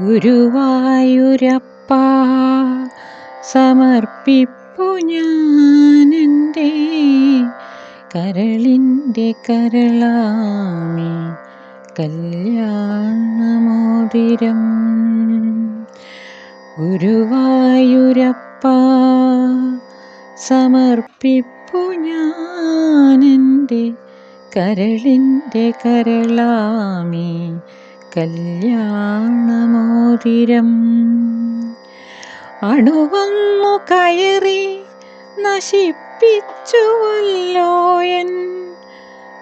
ഗുരുവായൂരപ്പ സമർപ്പിപ്പു ഞാനെന്റെ കരളിന്റെ കരളാമി കല്യാണമോതിരം. ഗുരുവായൂരപ്പ സമർപ്പിപ്പു ഞാനെന്റെ കരളിന്റെ കരളാമി കല്യാണമോതിരം. അണുവന്നു കയറി നശിപ്പിച്ചുവല്ലോ എൻ.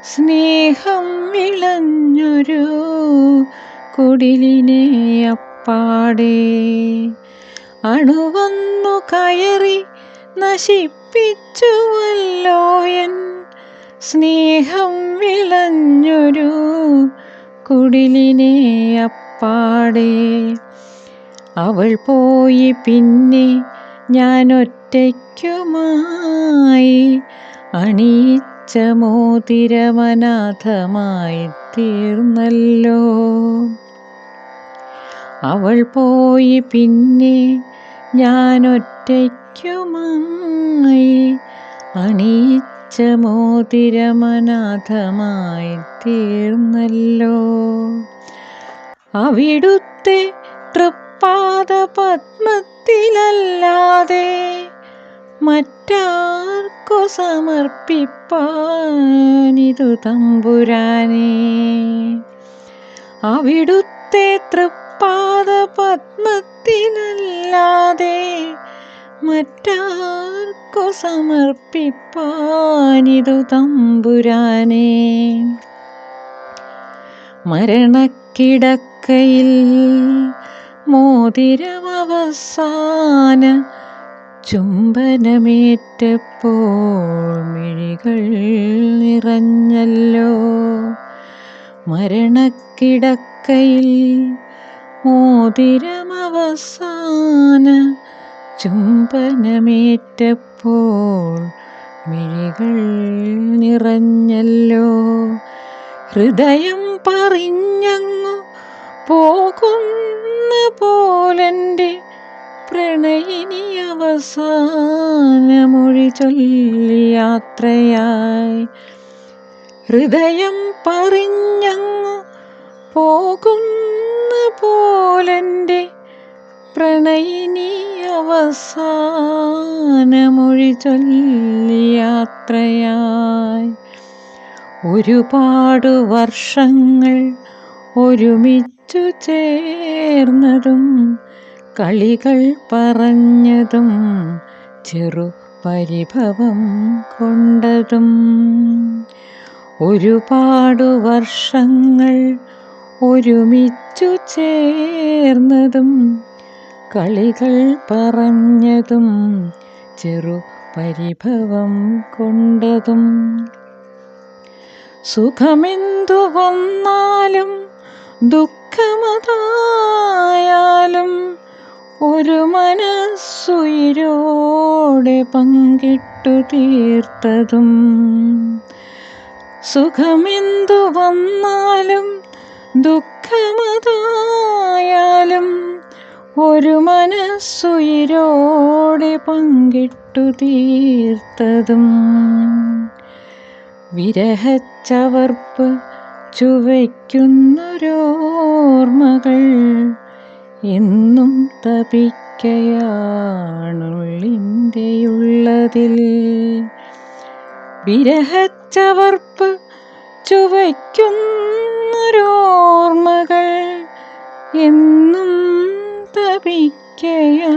സ്നേഹം വിളഞ്ഞൊരു കുടിലിനെ അപ്പാടെ. അണുവന്നു കയറി നശിപ്പിച്ചുവല്ലോ എൻ. സ്നേഹം വിളഞ്ഞൊരു കുടിലിനെ അപ്പാടെ. അവൾ പോയി പിന്നെ ഞാൻ ഒറ്റയ്ക്കുമായി അണിയിച്ച മോതിരമനാഥമായി തീർന്നല്ലോ. അവൾ പോയി പിന്നെ ഞാൻ ഒറ്റയ്ക്കുമായി അണിയിച്ച മോതിരമനാഥമായി തീർന്നല്ലോ അവിടുത്തെ തൃപ്പാദ പത്മത്തിലല്ലാതെ മറ്റാർക്കു സമർപ്പിപ്പാനിതു തമ്പുരാനെ. അവിടുത്തെ തൃപ്പാദ പത്മത്തിലല്ലാതെ മറ്റാർക്കു സമർപ്പിപ്പാനിതു തമ്പുരാനെ. മരണക്കിടക്കയിൽ മോതിരമവസാന ചുംബനമേറ്റപ്പോൾ മിഴികൾ നിറഞ്ഞല്ലോ. മരണക്കിടക്കയിൽ മോതിരമവസാന ചുംബനമേറ്റപ്പോൾ മിഴികൾ നിറഞ്ഞല്ലോ. ഹൃദയം പറഞ്ഞങ്ങു പോകുന്ന പോലെന്റെ പ്രണയിനി അവസാനമൊഴി ചൊല്ലി യാത്രയായി. ഹൃദയം പറഞ്ഞങ്ങു പോകുന്ന പോലെന്റെ പ്രണയിനി അവസാനമൊഴി ചൊല്ലി യാത്രയായി. ഒരുപാട് വർഷങ്ങൾ ഒരുമിച്ചു ചേർന്നതും കളികൾ പറഞ്ഞതും ചെറു പരിഭവം കൊണ്ടതും ഒരുപാട് വർഷങ്ങൾ ഒരുമിച്ചു ചേർന്നതും കളികൾ പറഞ്ഞതും ചെറു പരിഭവം കൊണ്ടതും. സുഖമെന്തു വന്നാലും ദുഃഖമതായാലും ഒരു മനസ്സുയിരോടെ പങ്കിട്ടു തീർത്തതും. സുഖമെന്തു വന്നാലും ദുഃഖമതായാലും ഒരു മനസ്സുയിരോടെ പങ്കിട്ടു തീർത്തതും വിരഹച്ചവർപ്പ് ചുവയ്ക്കുന്നൊരോർമ്മകൾ എന്നും തപിക്കയാണുള്ളിന്റെയുള്ളതിൽ. വിരഹച്ചവർപ്പ് ചുവയ്ക്കുന്നൊരോർമ്മകൾ എന്നും ലഭിക്കയാ